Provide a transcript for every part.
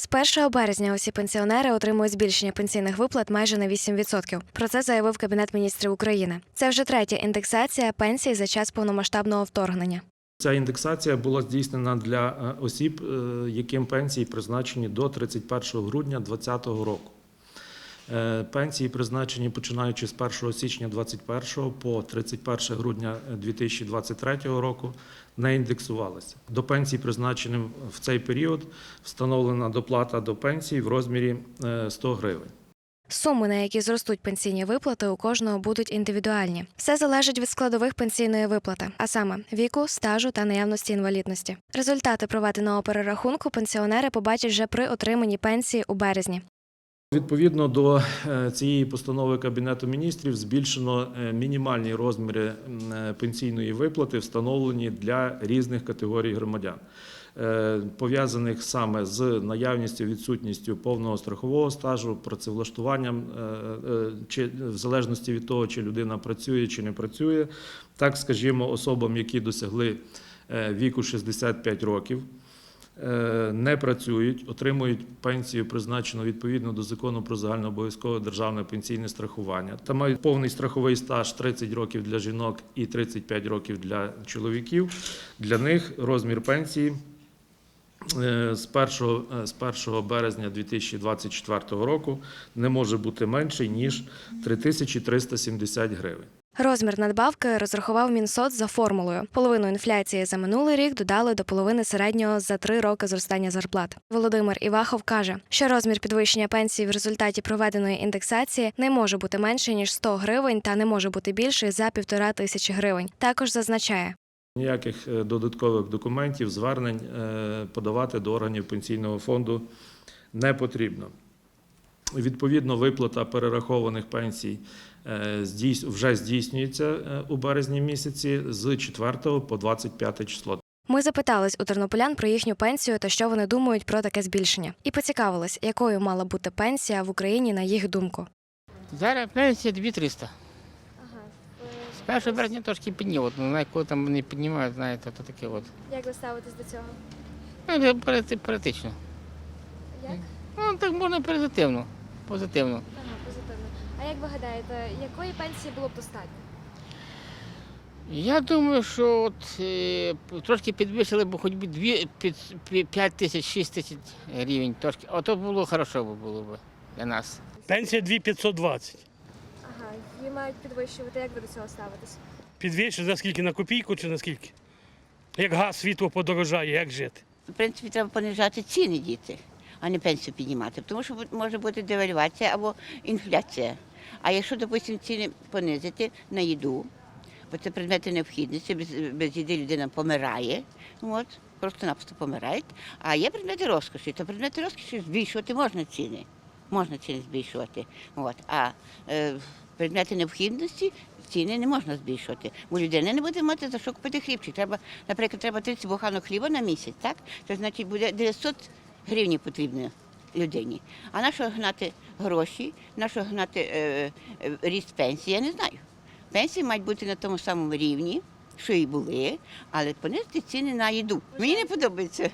З 1 березня усі пенсіонери отримують збільшення пенсійних виплат майже на 8%. Про це заявив Кабінет міністрів України. Це вже третя індексація пенсій за час повномасштабного вторгнення. Ця індексація була здійснена для е, осіб, е, яким пенсії призначені до 31 грудня 2020 року. Е, Пенсії призначені починаючи з 1 січня 2021 по 31 грудня 2023 року не індексувалися. До пенсій, призначеним в цей період, встановлена доплата до пенсії в розмірі е, 100 гривень. Суми, на які зростуть пенсійні виплати, у кожного будуть індивідуальні. Все залежить від складових пенсійної виплати, а саме віку, стажу та наявності інвалідності. Результати проведеного перерахунку пенсіонери побачать вже при отриманні пенсії у березні. Відповідно до е, цієї постанови Кабінету міністрів збільшено е, мінімальні розміри е, пенсійної виплати, встановлені для різних категорій громадян, пов'язаних саме з наявністю відсутністю повного страхового стажу, працевлаштуванням, чи в залежності від того, чи людина працює чи не працює, так скажімо, особам, які досягли віку 65 років не працюють, отримують пенсію, призначену відповідно до закону про загальнообов'язкове державне пенсійне страхування та мають повний страховий стаж 30 років для жінок і 35 років для чоловіків. Для них розмір пенсії е, з 1, е, з 1 березня 2024 року не може бути менший ніж 3370 гривень. Розмір надбавки розрахував Мінсоц за формулою. Половину інфляції за минулий рік додали до половини середнього за три роки зростання зарплат. Володимир Івахов каже, що розмір підвищення пенсії в результаті проведеної індексації не може бути менший ніж 100 гривень та не може бути більший за півтора тисячі гривень. Також зазначає, Ніяких е, додаткових документів, звернень е, подавати до органів пенсійного фонду не потрібно. Відповідно, виплата перерахованих пенсій е, вже здійснюється у березні місяці з 4 по 25 число. Ми запитались у тернополян про їхню пенсію та що вони думають про таке збільшення, і поцікавились, якою мала бути пенсія в Україні на їх думку. Зараз пенсія 2300. З 1 березня трошки підняло, ну, знає, коли там вони піднімають, знаєте, то таке от. Як ви ставитесь до цього? Ну, періодично. Як? Ну, так можна позитивно. Позитивно. Ага, позитивно. А як ви гадаєте, якої пенсії було б достатньо? Я думаю, що от, е, трошки підвищили б хоч би 2, 5 тисяч, 6 тисяч гривень. Трошки. Ото було хорошо б було б для нас. Пенсія 2520. Її мають підвищувати. Як ви до цього ставитесь? Підвищить за скільки на копійку чи на скільки? Як газ, світло подорожає, як жити? В принципі, треба понижати ціни діти, а не пенсію піднімати, тому що може бути девальвація або інфляція. А якщо, допустимо, ціни понизити на їду, бо це предмети необхідності, без, без їди людина помирає, от, просто-напросто помирають. А є предмети розкоші, то предмети розкоші збільшувати можна ціни. Можна ціни збільшувати. От. А е, предмети необхідності ціни не можна збільшувати. Бо людина не буде мати за що купити хлібчик. Треба, наприклад, треба 30 буханок хліба на місяць, так? Це значить буде 900 гривень потрібно людині. А на що гнати гроші, на що гнати е, е, ріст пенсії, я не знаю. Пенсії мають бути на тому самому рівні, що і були, але понести ціни на їду. Мені не подобається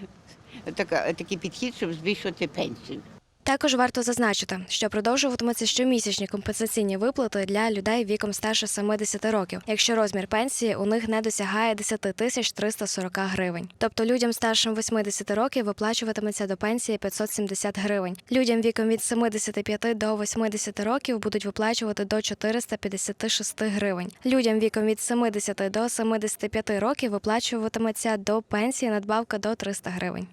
така, такий підхід, щоб збільшувати пенсію. Також варто зазначити, що продовжуватимуться щомісячні компенсаційні виплати для людей віком старше 70 років, якщо розмір пенсії у них не досягає 10 тисяч 340 гривень. Тобто людям старшим 80 років виплачуватиметься до пенсії 570 гривень. Людям віком від 75 до 80 років будуть виплачувати до 456 гривень. Людям віком від 70 до 75 років виплачуватиметься до пенсії надбавка до 300 гривень.